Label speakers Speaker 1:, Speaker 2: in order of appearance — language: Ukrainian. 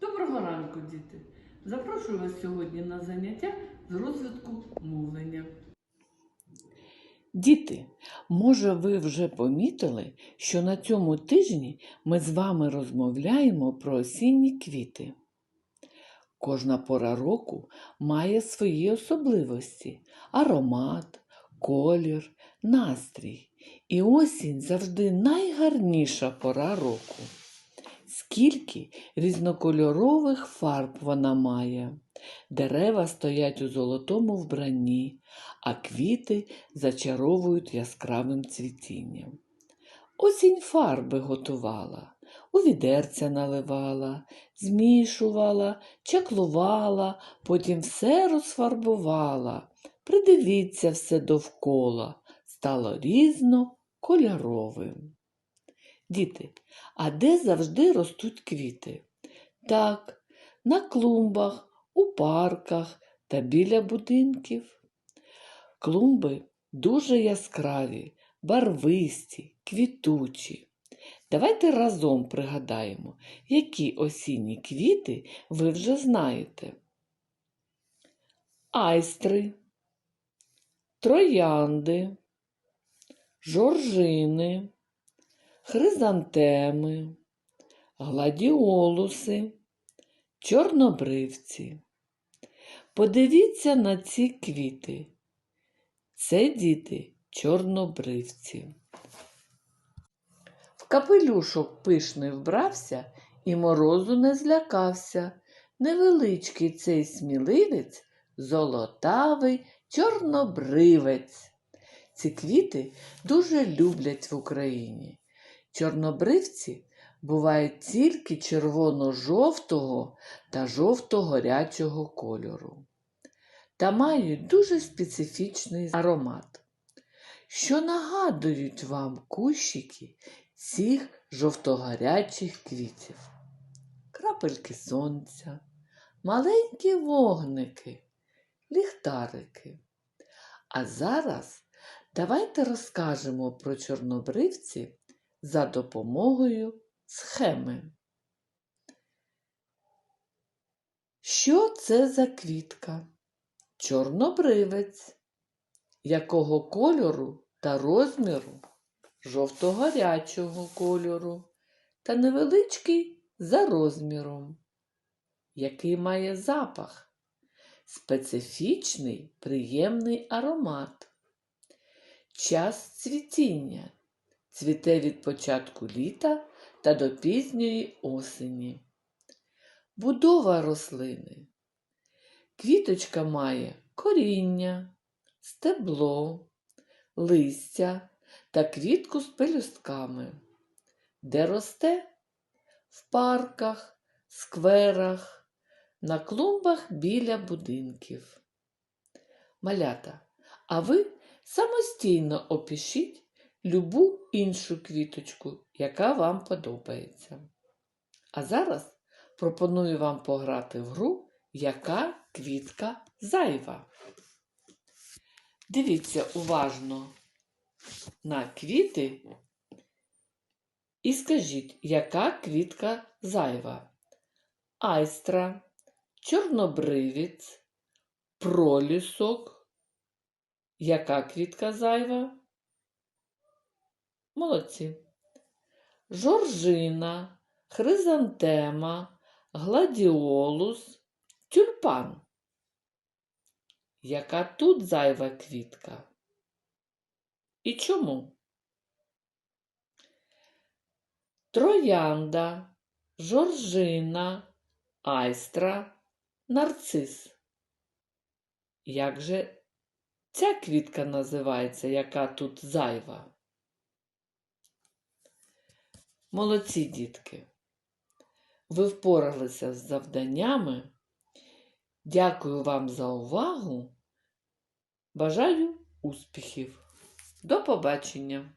Speaker 1: Доброго ранку, діти! Запрошую вас сьогодні на заняття з розвитку мовлення.
Speaker 2: Діти, може ви вже помітили, що на цьому тижні ми з вами розмовляємо про осінні квіти. Кожна пора року має свої особливості, аромат, колір, настрій. І осінь завжди найгарніша пора року. Скільки різнокольорових фарб вона має. Дерева стоять у золотому вбранні, а квіти зачаровують яскравим цвітінням. Осінь фарби готувала, у відерця наливала, змішувала, чаклувала, потім все розфарбувала. Придивіться все довкола, стало різнокольоровим. Діти, а де завжди ростуть квіти? Так, на клумбах, у парках та біля будинків. Клумби дуже яскраві, барвисті, квітучі. Давайте разом пригадаємо, які осінні квіти ви вже знаєте. Айстри, троянди, жоржини, хризантеми, гладіолуси, чорнобривці. Подивіться на ці квіти. Це діти чорнобривці. В капелюшок пишний вбрався і морозу не злякався. Невеличкий цей сміливець, золотавий чорнобривець. Ці квіти дуже люблять в Україні. Чорнобривці бувають тільки червоно-жовтого та жовто-горячого кольору та мають дуже специфічний аромат, що нагадують вам кущики цих жовтогарячих квітів. Крапельки сонця, маленькі вогники, ліхтарики. А зараз давайте розкажемо про чорнобривці за допомогою схеми. Що це за квітка? Чорнобривець. Якого кольору та розміру? Жовто-гарячого кольору та невеличкий за розміром. Який має запах? Специфічний приємний аромат. Час цвітіння. Цвіте від початку літа та до пізньої осені. Будова рослини. Квіточка має коріння, стебло, листя та квітку з пелюстками, де росте в парках, скверах, на клумбах біля будинків. Малята, а ви самостійно опишіть любу іншу квіточку, яка вам подобається. А зараз пропоную вам пограти в гру, яка квітка зайва. Дивіться уважно на квіти і скажіть, яка квітка зайва? Айстра, чорнобривець, пролісок. Яка квітка зайва? Молодці. Жоржина, хризантема, гладіолус, тюльпан. Яка тут зайва квітка? І чому? Троянда, жоржина, айстра, нарцис. Як же ця квітка називається, яка тут зайва? Молодці дітки. Ви впоралися з завданнями. Дякую вам за увагу. Бажаю успіхів. До побачення!